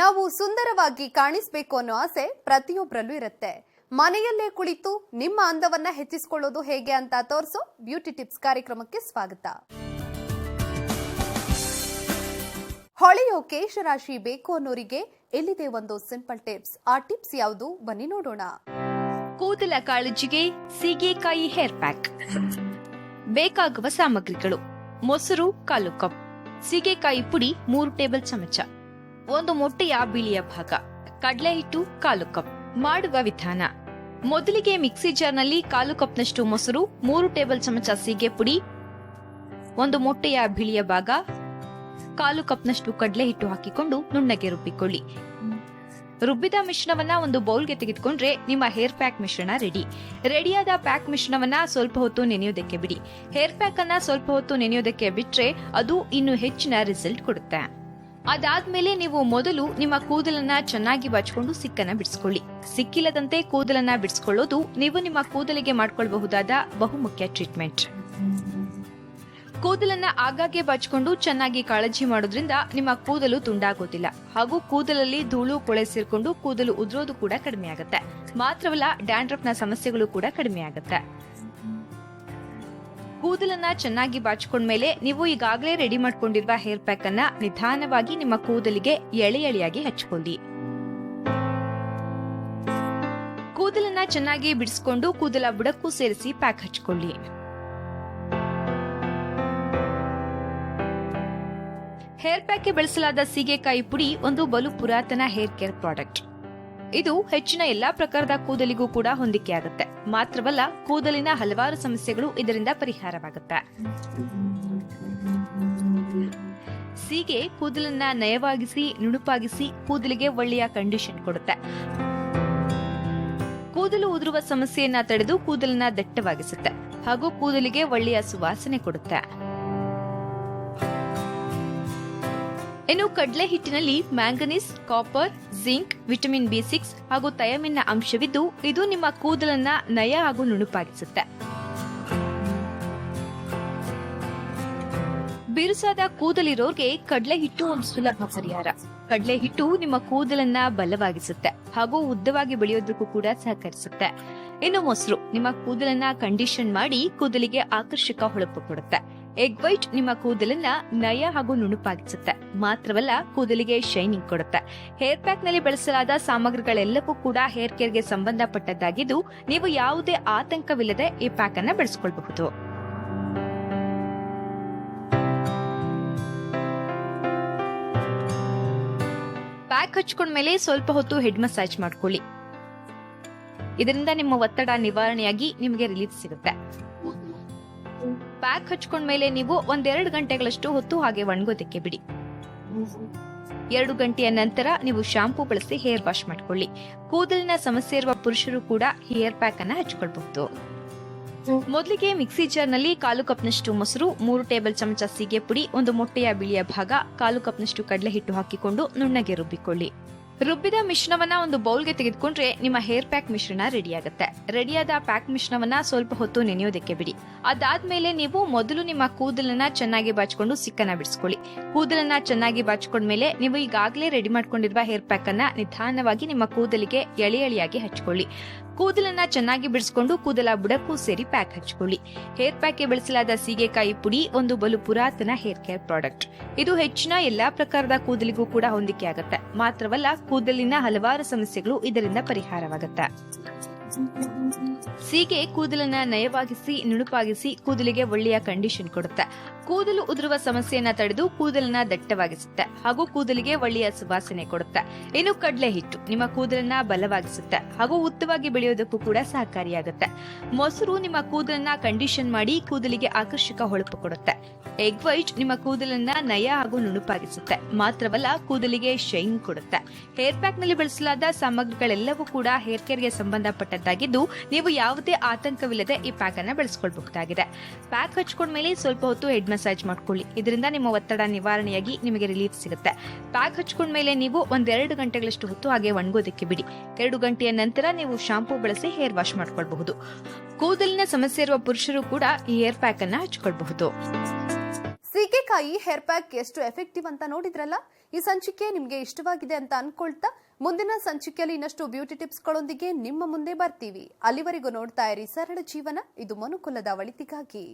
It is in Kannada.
ನಾವು ಸುಂದರವಾಗಿ ಕಾಣಿಸ್ಬೇಕು ಅನ್ನೋ ಆಸೆ ಪ್ರತಿಯೊಬ್ಬರಲ್ಲೂ ಇರುತ್ತೆ. ಮನೆಯಲ್ಲೇ ಕುಳಿತು ನಿಮ್ಮ ಅಂದವನ್ನ ಹೆಚ್ಚಿಸಿಕೊಳ್ಳೋದು ಹೇಗೆ ಅಂತ ತೋರಿಸೋ ಬ್ಯೂಟಿ ಟಿಪ್ಸ್ ಕಾರ್ಯಕ್ರಮಕ್ಕೆ ಸ್ವಾಗತ. ಹೊಳೆಯೋ ಕೇಶರಾಶಿ ಬೇಕು ಅನ್ನೋರಿಗೆ ಎಲ್ಲಿದೆ ಒಂದು ಸಿಂಪಲ್ ಟಿಪ್ಸ್? ಆ ಟಿಪ್ಸ್ ಯಾವುದು? ಬನ್ನಿ ನೋಡೋಣ. ಕೂದಲ ಕಾಳಜಿಗೆ ಸೀಗೆಕಾಯಿ ಹೇರ್ ಪ್ಯಾಕ್. ಬೇಕಾಗುವ ಸಾಮಗ್ರಿಗಳು. ಮೊಸರು, ಕಾಲು ಕಪ್. ಸೀಗೆಕಾಯಿ ಪುಡಿ ಮೂರು ಟೇಬಲ್ ಚಮಚ. ಒಂದು ಮೊಟ್ಟೆಯ ಬಿಳಿಯ ಭಾಗ ಕಡಲೆ ಹಿಟ್ಟು ಕಾಲು ಕಪ್. ಮಾಡುವ ವಿಧಾನ. ಮೊದಲಿಗೆ ಮಿಕ್ಸಿ ಜಾರ್ನಲ್ಲಿ ಕಾಲು ಕಪ್ನಷ್ಟು ಮೊಸರು, ಮೂರು ಟೇಬಲ್ ಚಮಚ ಸೀಗೆ ಪುಡಿ, ಒಂದು ಮೊಟ್ಟೆಯ ಬಿಳಿಯ ಭಾಗ, ಕಾಲು ಕಪ್ನಷ್ಟು ಕಡಲೆ ಹಿಟ್ಟು ಹಾಕಿಕೊಂಡು ನುಣ್ಣಗೆ ರುಬ್ಬಿಕೊಳ್ಳಿ. ರುಬ್ಬಿದ ಮಿಶ್ರಣವನ್ನ ಒಂದು ಬೌಲ್ಗೆ ತೆಗೆದುಕೊಂಡ್ರೆ ನಿಮ್ಮ ಹೇರ್ ಪ್ಯಾಕ್ ಮಿಶ್ರಣ ರೆಡಿ. ರೆಡಿಯಾದ ಪ್ಯಾಕ್ ಮಿಶ್ರಣವನ್ನ ಸ್ವಲ್ಪ ಹೊತ್ತು ನೆನೆಯೋದಕ್ಕೆ ಬಿಡಿ. ಹೇರ್ ಪ್ಯಾಕ್ ಅನ್ನ ಸ್ವಲ್ಪ ಹೊತ್ತು ನೆನೆಯೋದಕ್ಕೆ ಬಿಟ್ರೆ ಅದು ಇನ್ನು ಹೆಚ್ಚಿನ ರಿಸಲ್ಟ್ ಕೊಡುತ್ತೆ. ಅದಾದ್ಮೇಲೆ ನೀವು ಮೊದಲು ನಿಮ್ಮ ಕೂದಲನ್ನ ಚೆನ್ನಾಗಿ ಬಚ್ಕೊಂಡು ಸಿಕ್ಕನ್ನ ಬಿಡಿಸ್ಕೊಳ್ಳಿ. ಸಿಕ್ಕಿಲ್ಲದಂತೆ ಕೂದಲನ್ನ ಬಿಡಿಸ್ಕೊಳ್ಳೋದು ನೀವು ನಿಮ್ಮ ಕೂದಲಿಗೆ ಮಾಡ್ಕೊಳ್ಬಹುದಾದ ಬಹುಮುಖ್ಯ ಟ್ರೀಟ್ಮೆಂಟ್. ಕೂದಲನ್ನ ಆಗಾಗ್ಗೆ ಬಚ್ಕೊಂಡು ಚೆನ್ನಾಗಿ ಕಾಳಜಿ ಮಾಡೋದ್ರಿಂದ ನಿಮ್ಮ ಕೂದಲು ತುಂಡಾಗೋದಿಲ್ಲ. ಹಾಗೂ ಕೂದಲಲ್ಲಿ ಧೂಳು, ಕೊಳೆ ಸೇರ್ಕೊಂಡು ಕೂದಲು ಉದುರೋದು ಕೂಡ ಕಡಿಮೆ ಆಗುತ್ತೆ ಮಾತ್ರವಲ್ಲ, ಡ್ಯಾಂಡ್ರಫ್ನ ಸಮಸ್ಯೆಗಳು ಕೂಡ ಕಡಿಮೆ ಆಗುತ್ತೆ ಕೂದಲನ್ನ ಚೆನ್ನಾಗಿ ಬಾಚಿಕೊಂಡ್ಮೇಲೆ ನೀವು ಈಗಾಗಲೇ ರೆಡಿ ಮಾಡ್ಕೊಂಡಿರುವ ಹೇರ್ ಪ್ಯಾಕ್ ಅನ್ನ ನಿಧಾನವಾಗಿ ನಿಮ್ಮ ಕೂದಲಿಗೆ ಎಳೆ ಎಳೆಯಾಗಿ ಹಚ್ಕೊಳ್ಳಿ. ಕೂದಲನ್ನ ಚೆನ್ನಾಗಿ ಬಿಡಿಸ್ಕೊಂಡು ಕೂದಲ ಬುಡಕ್ಕೂ ಸೇರಿಸಿ ಪ್ಯಾಕ್ ಹಚ್ಕೊಳ್ಳಿ. ಹೇರ್ ಪ್ಯಾಕ್ಗೆ ಬಳಸಲಾದ ಸೀಗೆಕಾಯಿ ಪುಡಿ ಒಂದು ಬಲು ಪುರಾತನ ಹೇರ್ ಕೇರ್ ಪ್ರಾಡಕ್ಟ್ ಇದು ಹೆಚ್ಚಿನ ಎಲ್ಲಾ ಪ್ರಕಾರದ ಕೂದಲಿಗೂ ಕೂಡ ಹೊಂದಿಕೆ ಆಗುತ್ತೆ ಮಾತ್ರವಲ್ಲ, ಕೂದಲಿನ ಹಲವಾರು ಸಮಸ್ಯೆಗಳು ಇದರಿಂದ ಪರಿಹಾರವಾಗುತ್ತೆ. ಸೀಗೆ ಕೂದಲನ್ನ ನಯವಾಗಿಸಿ, ನುಣುಪಾಗಿಸಿ ಕೂದಲಿಗೆ ಒಳ್ಳೆಯ ಕಂಡೀಷನ್ ಕೊಡುತ್ತೆ. ಕೂದಲು ಉದುರುವ ಸಮಸ್ಯೆಯನ್ನ ತಡೆದು ಕೂದಲನ್ನ ದಟ್ಟವಾಗಿಸುತ್ತೆ. ಹಾಗೂ ಕೂದಲಿಗೆ ಒಳ್ಳೆಯ ಸುವಾಸನೆ ಕೊಡುತ್ತೆ. ಇನ್ನು ಕಡಲೆ ಹಿಟ್ಟಿನಲ್ಲಿ manganese copper zinc vitamin B six ಹಾಗೂ ಥಯಮಿನ್ನ ಅಂಶವಿದ್ದು ಇದು ನಿಮ್ಮ ಕೂದಲನ್ನ ನಯ ಹಾಗೂ ನುಣುಪಾಗಿಸುತ್ತೆ. ಬಿರುಸಾದ ಕೂದಲಿರೋರ್ಗೆ ಕಡಲೆ ಹಿಟ್ಟು ಒಂದು ಸುಲಭ ಪರಿಹಾರ. ಕಡಲೆ ಹಿಟ್ಟು ನಿಮ್ಮ ಕೂದಲನ್ನ ಬಲವಾಗಿಸುತ್ತೆ ಹಾಗೂ ಉದ್ದವಾಗಿ ಬೆಳೆಯೋದಕ್ಕೂ ಕೂಡ ಸಹಕರಿಸುತ್ತೆ. ಇನ್ನು ಮೊಸರು, ನಿಮ್ಮ ಕೂದಲನ್ನ ಕಂಡೀಷನ್ ಮಾಡಿ ಕೂದಲಿಗೆ ಆಕರ್ಷಕ ಹೊಳಪು ಕೊಡುತ್ತೆ. ಎಗ್ ವೈಟ್ ನಿಮ್ಮ ಕೂದಲನ್ನ ನಯ ಹಾಗೂ ನುಣುಪಾಗಿಸುತ್ತೆ. ಮಾತ್ರವಲ್ಲ ಕೂದಲಿಗೆ ಶೈನಿಂಗ್ ಕೊಡುತ್ತೆ. ಹೇರ್ ಪ್ಯಾಕ್ನಲ್ಲಿ ಬಳಸಲಾದ ಸಾಮಗ್ರಿಗಳೆಲ್ಲವೂ ಕೂಡ ಹೇರ್ ಕೇರ್ಗೆ ಸಂಬಂಧಪಟ್ಟದ್ದಾಗಿದ್ದು, ನೀವು ಯಾವುದೇ ಆತಂಕವಿಲ್ಲದೆ ಈ ಪ್ಯಾಕ್ ಅನ್ನ ಬಳಸಿಕೊಳ್ಳಬಹುದು ಪ್ಯಾಕ್ ಹಚ್ಕೊಂಡ್ಮೇಲೆ ಸ್ವಲ್ಪ ಹೊತ್ತು ಹೆಡ್ ಮಸಾಜ್ ಮಾಡ್ಕೊಳ್ಳಿ. ಇದರಿಂದ ನಿಮ್ಮ ಒತ್ತಡ ನಿವಾರಣೆಯಾಗಿ ನಿಮಗೆ ರಿಲೀಫ್ ಸಿಗುತ್ತೆ. ಪ್ಯಾಕ್ ಹಚ್ಕೊಂಡ್ಮೇಲೆ ನೀವು ಒಂದೆರಡು ಗಂಟೆಗಳಷ್ಟು ಹೊತ್ತು ಹಾಗೆ ಒಣಗೋದಕ್ಕೆ ಬಿಡಿ. ಎರಡು ಗಂಟೆಯ ನಂತರ ನೀವು ಶಾಂಪೂ ಬಳಸಿ ಹೇರ್ ವಾಶ್ ಮಾಡ್ಕೊಳ್ಳಿ. ಕೂದಲಿನ ಸಮಸ್ಯೆ ಇರುವ ಪುರುಷರು ಕೂಡ ಹೇರ್ ಪ್ಯಾಕ್ ಅನ್ನ ಹಚ್ಕೊಳ್ಬಹುದು. ಮೊದಲಿಗೆ ಮಿಕ್ಸಿ ಜಾರ್ನಲ್ಲಿ ಕಾಲು ಕಪ್ನಷ್ಟು ಮೊಸರು, ಮೂರು ಟೇಬಲ್ ಚಮಚ ಸೀಗೆ ಪುಡಿ ಒಂದು ಮೊಟ್ಟೆಯ ಬಿಳಿಯ ಭಾಗ, ಕಾಲು ಕಪ್ನಷ್ಟು ಕಡಲೆ ಹಿಟ್ಟು ಹಾಕಿಕೊಂಡು ನುಣ್ಣಗೆ ರುಬ್ಬಿಕೊಳ್ಳಿ. ರುಬ್ಬಿದ ಮಿಶ್ರಣವನ್ನ ಒಂದು ಬೌಲ್ಗೆ ತೆಗೆದುಕೊಂಡ್ರೆ ನಿಮ್ಮ ಹೇರ್ ಪ್ಯಾಕ್ ಮಿಶ್ರಣ ರೆಡಿ ಆಗುತ್ತೆ. ರೆಡಿಯಾದ ಪ್ಯಾಕ್ ಮಿಶ್ರಣವನ್ನ ಸ್ವಲ್ಪ ಹೊತ್ತು ನೆನೆಯೋದಕ್ಕೆ ಬಿಡಿ. ಅದಾದ್ಮೇಲೆ ನೀವು ಮೊದಲು ನಿಮ್ಮ ಕೂದಲನ್ನ ಚೆನ್ನಾಗಿ ಬಾಚಿಕೊಂಡು ಸಿಕ್ಕನ್ನ ಬಿಡಿಸ್ಕೊಳ್ಳಿ. ಕೂದಲನ್ನ ಚೆನ್ನಾಗಿ ಬಾಚಿಕೊಂಡ್ಮೇಲೆ ನೀವು ಈಗಾಗಲೇ ರೆಡಿ ಮಾಡ್ಕೊಂಡಿರುವ ಹೇರ್ ಪ್ಯಾಕ್ ಅನ್ನ ನಿಧಾನವಾಗಿ ನಿಮ್ಮ ಕೂದಲಿಗೆ ಎಳೆ ಎಳೆಯಾಗಿ ಹಚ್ಕೊಳ್ಳಿ. ಕೂದಲನ್ನ ಚೆನ್ನಾಗಿ ಬಿಡಿಸ್ಕೊಂಡು ಕೂದಲ ಬುಡಕ್ಕೂ ಸೇರಿ ಪ್ಯಾಕ್ ಹಚ್ಕೊಳ್ಳಿ. ಹೇರ್ ಪ್ಯಾಕ್ಗೆ ಬಳಸಲಾದ ಸೀಗೆಕಾಯಿ ಪುಡಿ, ಒಂದು ಬಲು ಪುರಾತನ ಹೇರ್ ಕೇರ್ ಪ್ರಾಡಕ್ಟ್. ಇದು ಹೆಚ್ಚಿನ ಎಲ್ಲಾ ಪ್ರಕಾರದ ಕೂದಲಿಗೂ ಕೂಡ ಹೊಂದಿಕೆ ಆಗುತ್ತೆ ಮಾತ್ರವಲ್ಲ, ಕೂದಲಿನ ಹಲವಾರು ಸಮಸ್ಯೆಗಳು ಇದರಿಂದ ಪರಿಹಾರವಾಗುತ್ತೆ. ಸೀಗೆ ಕೂದಲನ್ನ ನಯವಾಗಿಸಿ, ನುಣುಪಾಗಿಸಿ ಕೂದಲಿಗೆ ಒಳ್ಳೆಯ ಕಂಡೀಷನ್ ಕೊಡುತ್ತೆ. ಕೂದಲು ಉದುರುವ ಸಮಸ್ಯೆಯನ್ನ ತಡೆದು ಕೂದಲನ್ನ ದಟ್ಟವಾಗಿಸುತ್ತೆ ಹಾಗೂ ಕೂದಲಿಗೆ ಒಳ್ಳೆಯ ಸುವಾಸನೆ ಕೊಡುತ್ತೆ. ಇನ್ನು ಕಡಲೆ ಹಿಟ್ಟು ನಿಮ್ಮ ಕೂದಲನ್ನ ಬಲವಾಗಿಸುತ್ತೆ ಹಾಗೂ ಉತ್ತವಾಗಿ ಬೆಳೆಯೋದಕ್ಕೂ ಕೂಡ ಸಹಕಾರಿಯಾಗುತ್ತೆ. ಮೊಸರು ನಿಮ್ಮ ಕೂದಲನ್ನ ಕಂಡೀಷನ್ ಮಾಡಿ ಕೂದಲಿಗೆ ಆಕರ್ಷಕ ಹೊಳಪು ಕೊಡುತ್ತೆ. ಎಗ್ ವೈಟ್ ನಿಮ್ಮ ಕೂದಲನ್ನ ನಯ ಹಾಗೂ ನುಣುಪಾಗಿಸುತ್ತೆ. ಮಾತ್ರವಲ್ಲ, ಕೂದಲಿಗೆ ಶೈನ್ ಕೊಡುತ್ತೆ. ಹೇರ್ ಪ್ಯಾಕ್ನಲ್ಲಿ ಬಳಸಲಾದ ಸಾಮಗ್ರಿಗಳೆಲ್ಲವೂ ಕೂಡ ಹೇರ್ ಕೇರ್ಗೆ ಸಂಬಂಧಪಟ್ಟದ್ದಾಗಿದ್ದು ನೀವು ಯಾವುದೇ ಆತಂಕವಿಲ್ಲದೆ ಈ ಪ್ಯಾಕ್ ಅನ್ನ ಬಳಸ್ಕೊಳ್ಬಹುದಾಗಿದೆ. ಪ್ಯಾಕ್ ಹಚ್ಕೊಂಡ್ಮೇಲೆ ಸ್ವಲ್ಪ ಹೊತ್ತು ಹೆಡ್ ಮಸಾಜ್ ಮಾಡ್ಕೊಳ್ಳಿ. ಇದರಿಂದ ನಿಮ್ಮ ಒತ್ತಡ ನಿವಾರಣೆಯಾಗಿ ನಿಮಗೆ ರಿಲೀಫ್ ಸಿಗುತ್ತೆ. ಪ್ಯಾಕ್ ಹಚ್ಕೊಂಡ್ಮೇಲೆ ನೀವು ಒಂದೆರಡು ಗಂಟೆಗಳಷ್ಟು ಹೊತ್ತು ಹಾಗೆ ಒಣಗೋದಕ್ಕೆ ಬಿಡಿ. ಎರಡು ಗಂಟೆಯ ನಂತರ ನೀವು ಶಾಂಪೂ ಬಳಸಿ ಹೇರ್ ವಾಶ್ ಮಾಡ್ಕೊಳ್ಬಹುದು. ಕೂದಲಿನ ಸಮಸ್ಯೆ ಇರುವ ಪುರುಷರು ಕೂಡ ಈ ಹೇರ್ ಪ್ಯಾಕ್ ಅನ್ನ ಹಚ್ಕೊಳ್ಬಹುದು. ಸೀಗೆಕಾಯಿ ಹೇರ್ ಪ್ಯಾಕ್ ಎಷ್ಟು ಎಫೆಕ್ಟಿವ್ ಅಂತ ನೋಡಿದ್ರಲ್ಲ? ಈ ಸಂಚಿಕೆ ನಿಮಗೆ ಇಷ್ಟವಾಗಿದೆ ಅಂತ ಅನ್ಕೊಳ್ತಾ ಮುಂದಿನ ಸಂಚಿಕೆಯಲ್ಲಿ ಇನ್ನಷ್ಟು ಬ್ಯೂಟಿ ಟಿಪ್ಸ್ಗಳೊಂದಿಗೆ ನಿಮ್ಮ ಮುಂದೆ ಬರ್ತೀವಿ. ಅಲ್ಲಿವರೆಗೂ ನೋಡ್ತಾ ಇರಿ ಸರಳ ಜೀವನ. ಇದು ಮನುಕುಲದ ಒಳಿತಿಗಾಗಿ